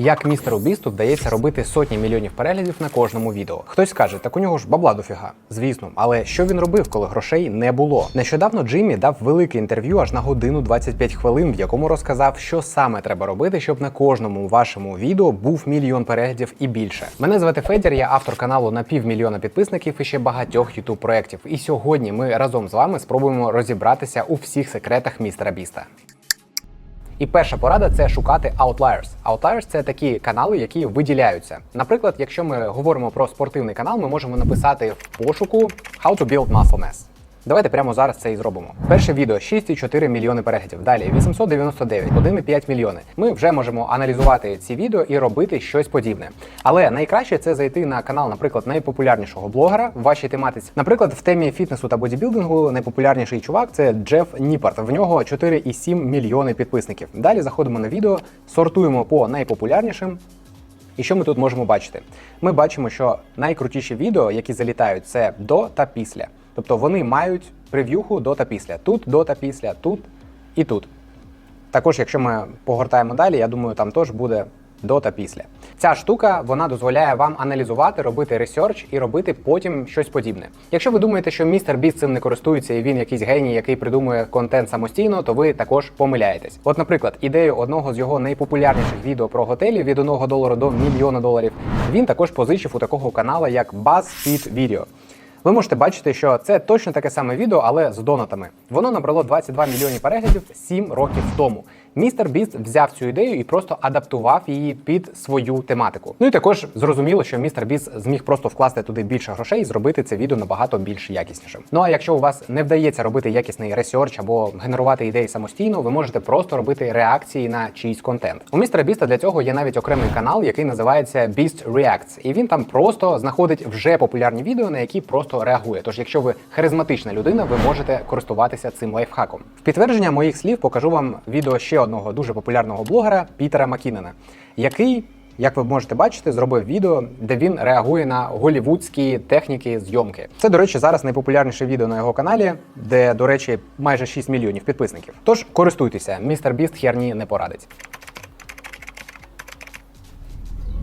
Як містеру Бісту вдається робити сотні мільйонів переглядів на кожному відео. Хтось скаже, так у нього ж бабла дофіга. Звісно, але що він робив, коли грошей не було? Нещодавно Джиммі дав велике інтерв'ю аж на годину 25 хвилин, в якому розказав, що саме треба робити, щоб на кожному вашому відео був мільйон переглядів і більше. Мене звати Федір, я автор каналу на півмільйона підписників і ще багатьох ютуб проєктів. І сьогодні ми разом з вами спробуємо розібратися у всіх секретах містера Біста. І перша порада це шукати outliers. Outliers – це такі канали, які виділяються. Наприклад, якщо ми говоримо про спортивний канал, ми можемо написати в пошуку How to build muscle mass. Давайте прямо зараз це і зробимо. Перше відео 6,4 мільйони переглядів. Далі 899, 1,5 мільйони. Ми вже можемо аналізувати ці відео і робити щось подібне. Але найкраще це зайти на канал, наприклад, найпопулярнішого блогера в вашій тематиці. Наприклад, в темі фітнесу та бодібілдингу найпопулярніший чувак це Джеф Ніпарт. В нього 4,7 мільйони підписників. Далі заходимо на відео, сортуємо по найпопулярнішим. І що ми тут можемо бачити? Ми бачимо, що найкрутіші відео, які залітають, це до та після. Тобто вони мають прев'юху до та після. Тут до та після, тут і тут. Також, якщо ми погортаємо далі, я думаю, там теж буде до та після. Ця штука вона дозволяє вам аналізувати, робити ресерч і робити потім щось подібне. Якщо ви думаєте, що містер Біст цим не користується і він якийсь геній, який придумує контент самостійно, то ви також помиляєтесь. От, наприклад, ідею одного з його найпопулярніших відео про готелі від 1 долару до мільйона доларів він також позичив у такого канала, як BuzzFeed Video. Ви можете бачити, що це точно таке саме відео, але з донатами. Воно набрало 22 мільйони переглядів 7 років тому. Містер Біст взяв цю ідею і просто адаптував її під свою тематику. Ну і також зрозуміло, що містер Біст зміг просто вкласти туди більше грошей і зробити це відео набагато більш якіснішим. Ну а якщо у вас не вдається робити якісний ресерч або генерувати ідеї самостійно, ви можете просто робити реакції на чийсь контент. У містера Біста для цього є навіть окремий канал, який називається Beast Reacts, і він там просто знаходить вже популярні відео, на які просто реагує. Тож, якщо ви харизматична людина, ви можете користуватися цим лайфхаком. В підтвердження моїх слів покажу вам відео ще одного дуже популярного блогера Пітера Макінена, який. Як ви можете бачити, зробив відео, де він реагує на голівудські техніки зйомки. Це, до речі, зараз найпопулярніше відео на його каналі, де, до речі, майже 6 мільйонів підписників. Тож користуйтеся, містер Біст херні не порадить.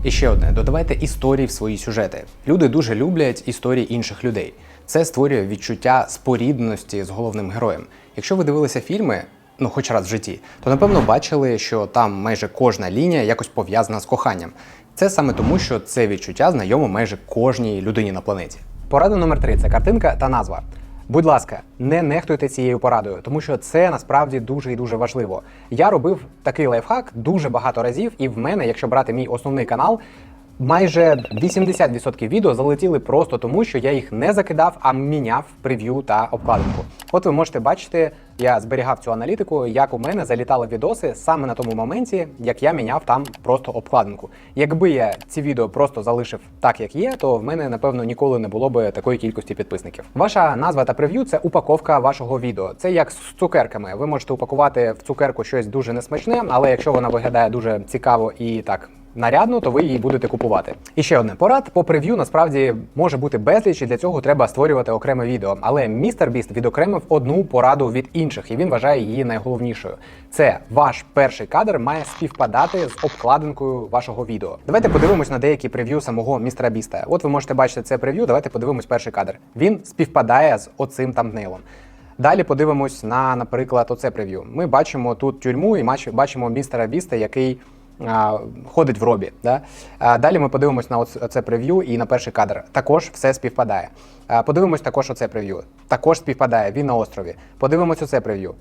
І ще одне: додавайте історії в свої сюжети. Люди дуже люблять історії інших людей. Це створює відчуття спорідненості з головним героєм. Якщо ви дивилися фільми, ну хоч раз в житті, то напевно бачили, що там майже кожна лінія якось пов'язана з коханням. Це саме тому, що це відчуття знайоме майже кожній людині на планеті. Порада номер три це картинка та назва. Будь ласка, не нехтуйте цією порадою, тому що це насправді дуже і дуже важливо. Я робив такий лайфхак дуже багато разів, і в мене, якщо брати мій основний канал, майже 80% відео залетіли просто тому, що я їх не закидав, а міняв прев'ю та обкладинку. От ви можете бачити, я зберігав цю аналітику, як у мене залітали відоси саме на тому моменті, як я міняв там просто обкладинку. Якби я ці відео просто залишив так, як є, то в мене напевно ніколи не було би такої кількості підписників. Ваша назва та прев'ю це упаковка вашого відео. Це як з цукерками. Ви можете упакувати в цукерку щось дуже несмачне, але якщо вона виглядає дуже цікаво і так нарядно, то ви її будете купувати. І ще одне порад по прев'ю насправді може бути безліч, і для цього треба створювати окреме відео. Але містер Біст відокремив одну пораду від інших, і він вважає її найголовнішою. Це ваш перший кадр має співпадати з обкладинкою вашого відео. Давайте подивимось на деякі прев'ю самого містера Біста. От ви можете бачити це прев'ю. Давайте подивимось перший кадр. Він співпадає з оцим тамбнейлом. Далі подивимось на, наприклад, оце прев'ю. Ми бачимо тут тюрму і бачимо містера Біста, який ходить в робі. Да? Далі ми подивимось на оце прев'ю і на перший кадр. Також все співпадає. Подивимось також оце прев'ю. Також співпадає. Він на острові. Подивимось оце прев'ю.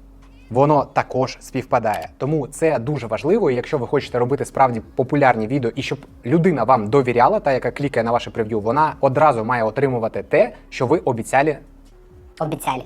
Воно також співпадає. Тому це дуже важливо. І якщо ви хочете робити справді популярні відео, і щоб людина вам довіряла, та яка клікає на ваше прев'ю, вона одразу має отримувати те, що ви обіцяли обіцяли.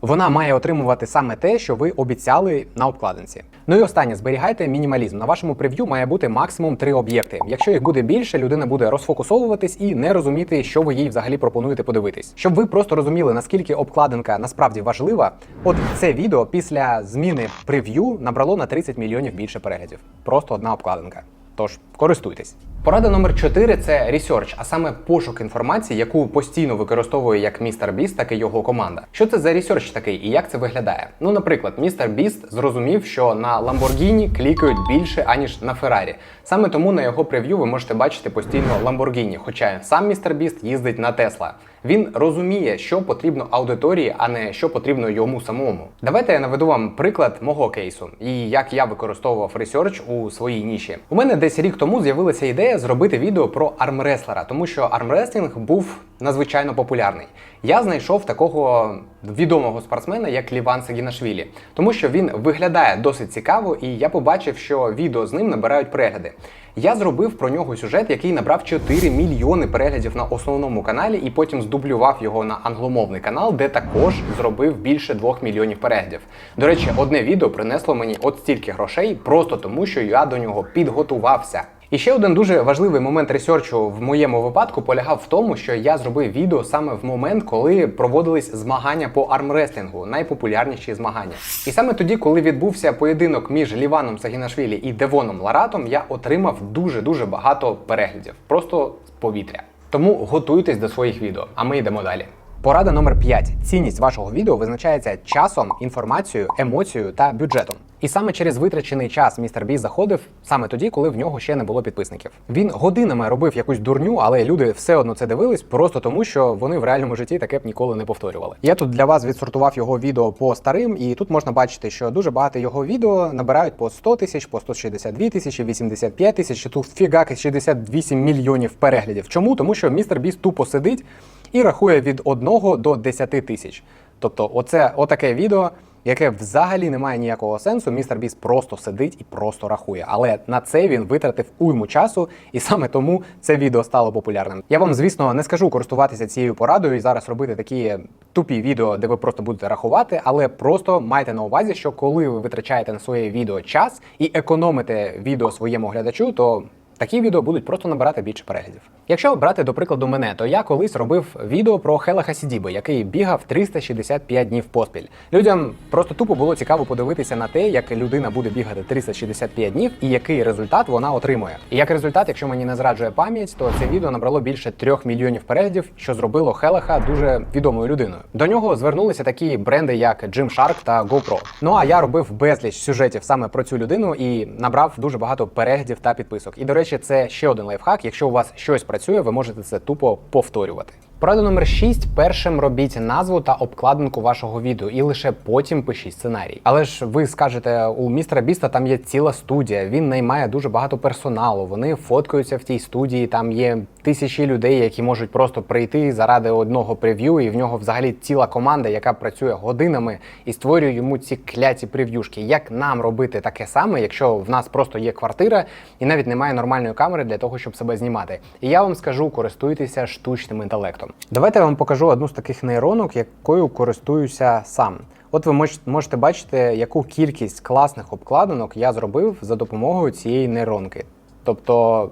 Вона має отримувати саме те, що ви обіцяли на обкладинці. Ну і останнє, зберігайте мінімалізм. На вашому прев'ю має бути максимум три об'єкти. Якщо їх буде більше, людина буде розфокусовуватись і не розуміти, що ви їй взагалі пропонуєте подивитись. Щоб ви просто розуміли, наскільки обкладинка насправді важлива. От це відео після зміни прев'ю набрало на 30 мільйонів більше переглядів. Просто одна обкладинка. Тож користуйтесь. Порада номер 4 це ресерч, а саме пошук інформації, яку постійно використовує як містер Біст, так і його команда. Що це за ресерч такий і як це виглядає? Ну, наприклад, містер Біст зрозумів, що на Lamborghini клікають більше аніж на Феррарі. Саме тому на його прев'ю ви можете бачити постійно Lamborghini, хоча сам містер Біст їздить на Тесла. Він розуміє, що потрібно аудиторії, а не що потрібно йому самому. Давайте я наведу вам приклад мого кейсу і як я використовував ресерч у своїй ніші. У мене десь рік тому з'явилася ідея зробити відео про армреслера, тому що армреслінг був надзвичайно популярний. Я знайшов такого відомого спортсмена, як Ліван Сагінашвілі, тому що він виглядає досить цікаво, і я побачив, що відео з ним набирають перегляди. Я зробив про нього сюжет, який набрав 4 мільйони переглядів на основному каналі, і потім здублював його на англомовний канал, де також зробив більше 2 мільйонів переглядів. До речі, одне відео принесло мені от стільки грошей, просто тому що я до нього підготувався. І ще один дуже важливий момент ресерчу в моєму випадку полягав в тому, що я зробив відео саме в момент, коли проводились змагання по армреслінгу, найпопулярніші змагання. І саме тоді, коли відбувся поєдинок між Ліваном Сагінашвілі і Девоном Ларатом, я отримав дуже дуже багато переглядів, просто з повітря. Тому готуйтесь до своїх відео, а ми йдемо далі. Порада номер 5. Цінність вашого відео визначається часом, інформацією, емоцією та бюджетом. І саме через витрачений час містер Біс заходив саме тоді, коли в нього ще не було підписників. Він годинами робив якусь дурню, але люди все одно це дивились, просто тому що вони в реальному житті таке б ніколи не повторювали. Я тут для вас відсортував його відео по старим, і тут можна бачити, що дуже багато його відео набирають по 100 тисяч, по 162 тисячі, 85 тисяч. Тут фігаки 68 мільйонів переглядів. Чому? Тому що містер Біс тупо сидить і рахує від 1 до 10 тисяч. Тобто, оце отаке відео яке взагалі не має ніякого сенсу. Містер Біс просто сидить і просто рахує. Але на це він витратив уйму часу, і саме тому це відео стало популярним. Я вам, звісно, не скажу користуватися цією порадою і зараз робити такі тупі відео, де ви просто будете рахувати, але просто майте на увазі, що коли ви витрачаєте на своє відео час і економите відео своєму глядачу, то Такі відео будуть просто набирати більше переглядів. Якщо брати до прикладу мене, то я колись робив відео про Хела Хасідіби, який бігав 365 днів поспіль. Людям просто тупо було цікаво подивитися на те, як людина буде бігати 365 днів і який результат вона отримує. І як результат, якщо мені не зраджує пам'ять, то це відео набрало більше 3 мільйонів переглядів, що зробило Хелеха дуже відомою людиною. До нього звернулися такі бренди, як Gymshark та GoPro. Ну а я робив безліч сюжетів саме про цю людину і набрав дуже багато переглядів та підписок. І до речі речі, це ще один лайфхак. Якщо у вас щось працює, ви можете це тупо повторювати. Порада номер 6. Першим робіть назву та обкладинку вашого відео, і лише потім пишіть сценарій. Але ж ви скажете, у містера Біста там є ціла студія. Він наймає дуже багато персоналу. Вони фоткаються в тій студії. Там є тисячі людей, які можуть просто прийти заради одного прев'ю, і в нього взагалі ціла команда, яка працює годинами і створює йому ці кляті прев'юшки. Як нам робити таке саме, якщо в нас просто є квартира і навіть немає нормальної камери для того, щоб себе знімати? І я вам скажу, користуйтеся штучним інтелектом. Давайте я вам покажу одну з таких нейронок, якою користуюся сам. От ви можете бачити, яку кількість класних обкладинок я зробив за допомогою цієї нейронки. Тобто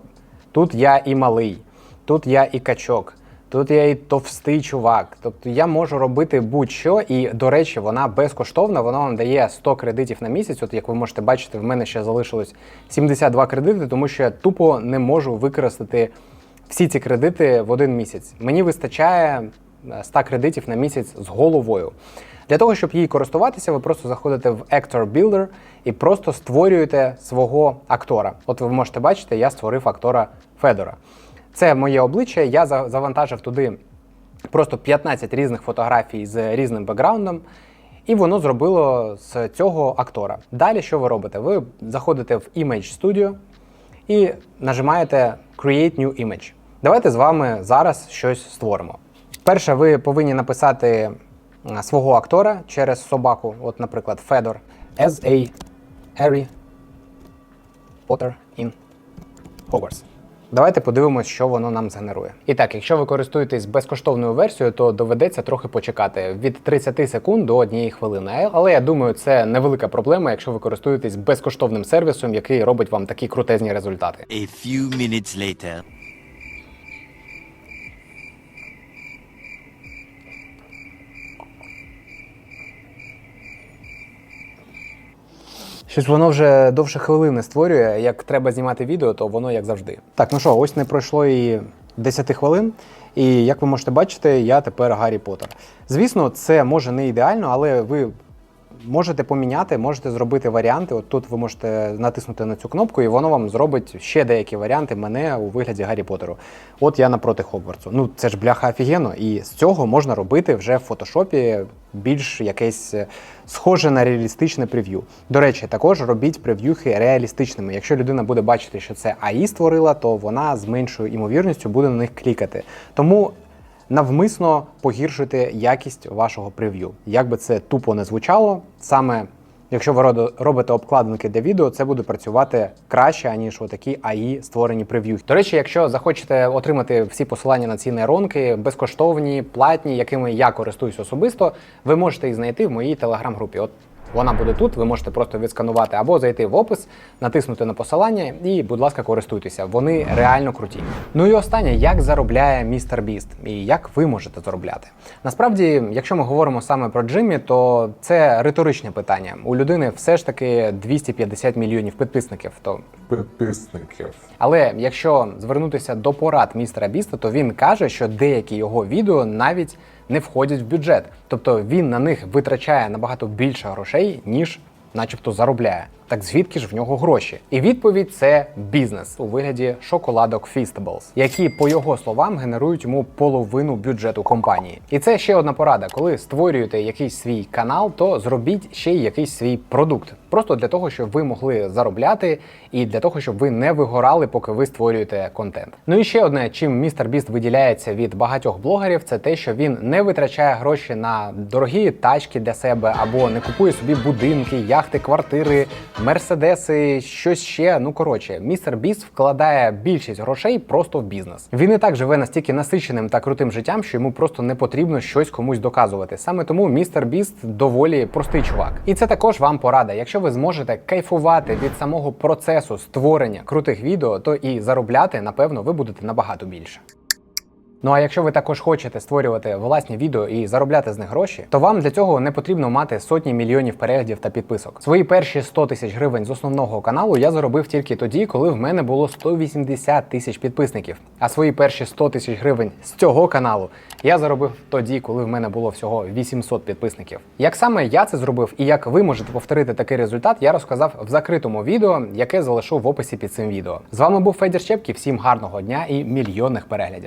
тут я і малий, тут я і качок, тут я і товстий чувак. Тобто я можу робити будь-що, і, до речі, вона безкоштовна, вона вам дає 100 кредитів на місяць. От як ви можете бачити, в мене ще залишилось 72 кредити, тому що я тупо не можу використати всі ці кредити в один місяць. Мені вистачає 100 е, кредитів на місяць з головою. Для того, щоб її користуватися, ви просто заходите в Actor Builder і просто створюєте свого актора. От ви можете бачити, я створив актора Федора. Це моє обличчя, я завантажив туди просто 15 різних фотографій з різним бекграундом. І воно зробило з цього актора. Далі що ви робите? Ви заходите в Image Studio і нажимаєте Create New Image. Давайте з вами зараз щось створимо. Перше, ви повинні написати свого актора через собаку, от, наприклад, Федор, as a Harry Potter in Hogwarts. Давайте подивимось, що воно нам згенерує. І так, якщо ви користуєтесь безкоштовною версією, то доведеться трохи почекати від 30 секунд до однієї хвилини. Але я думаю, це невелика проблема, якщо ви користуєтесь безкоштовним сервісом, який робить вам такі крутезні результати. A few minutes later. Щось воно вже довше хвилини створює. Як треба знімати відео, то воно як завжди. Так, ну що, ось не пройшло і 10 хвилин. І як ви можете бачити, я тепер Гаррі Поттер. Звісно, це може не ідеально, але ви можете поміняти, можете зробити варіанти. От тут ви можете натиснути на цю кнопку, і воно вам зробить ще деякі варіанти мене у вигляді Гаррі Поттеру. От я напроти Хогвартсу. Ну це ж бляха офігенно, і з цього можна робити вже в фотошопі більш якесь е, схоже на реалістичне прев'ю. До речі, також робіть прев'юхи реалістичними. Якщо людина буде бачити, що це АІ створила, то вона з меншою імовірністю буде на них клікати. Тому навмисно погіршуйте якість вашого прев'ю. Як би це тупо не звучало, саме якщо ви робите обкладинки для відео, це буде працювати краще, аніж отакі АІ створені прев'ю. До речі, якщо захочете отримати всі посилання на ці нейронки, безкоштовні, платні, якими я користуюсь особисто, ви можете їх знайти в моїй телеграм-групі. От вона буде тут, ви можете просто відсканувати або зайти в опис, натиснути на посилання і, будь ласка, користуйтеся. Вони реально круті. Ну і останнє, як заробляє містер Біст і як ви можете заробляти. Насправді, якщо ми говоримо саме про Джиммі, то це риторичне питання. У людини все ж таки 250 мільйонів підписників. То підписників. але якщо звернутися до порад містера Біста, то він каже, що деякі його відео навіть не входять в бюджет. Тобто він на них витрачає набагато більше грошей, ніж начебто заробляє. Так звідки ж в нього гроші? І відповідь це бізнес у вигляді шоколадок Feastables, які, по його словам, генерують йому половину бюджету компанії. І це ще одна порада: коли створюєте якийсь свій канал, то зробіть ще й якийсь свій продукт. Просто для того, щоб ви могли заробляти, і для того, щоб ви не вигорали, поки ви створюєте контент. Ну і ще одне, чим містер Біст виділяється від багатьох блогерів, це те, що він не витрачає гроші на дорогі тачки для себе або не купує собі будинки, яхти, квартири, мерседеси, щось ще. Ну коротше, містер Біст вкладає більшість грошей просто в бізнес. Він і так живе настільки насиченим та крутим життям, що йому просто не потрібно щось комусь доказувати. Саме тому містер Біст доволі простий чувак. І це також вам порада. Якщо ви зможете кайфувати від самого процесу створення крутих відео, то і заробляти, напевно, ви будете набагато більше. Ну а якщо ви також хочете створювати власні відео і заробляти з них гроші, то вам для цього не потрібно мати сотні мільйонів переглядів та підписок. Свої перші 100 тисяч гривень з основного каналу я заробив тільки тоді, коли в мене було 180 тисяч підписників. А свої перші 100 тисяч гривень з цього каналу я заробив тоді, коли в мене було всього 800 підписників. Як саме я це зробив і як ви можете повторити такий результат, я розказав в закритому відео, яке залишу в описі під цим відео. З вами був Федір Щепків. Всім гарного дня і мільйонних переглядів.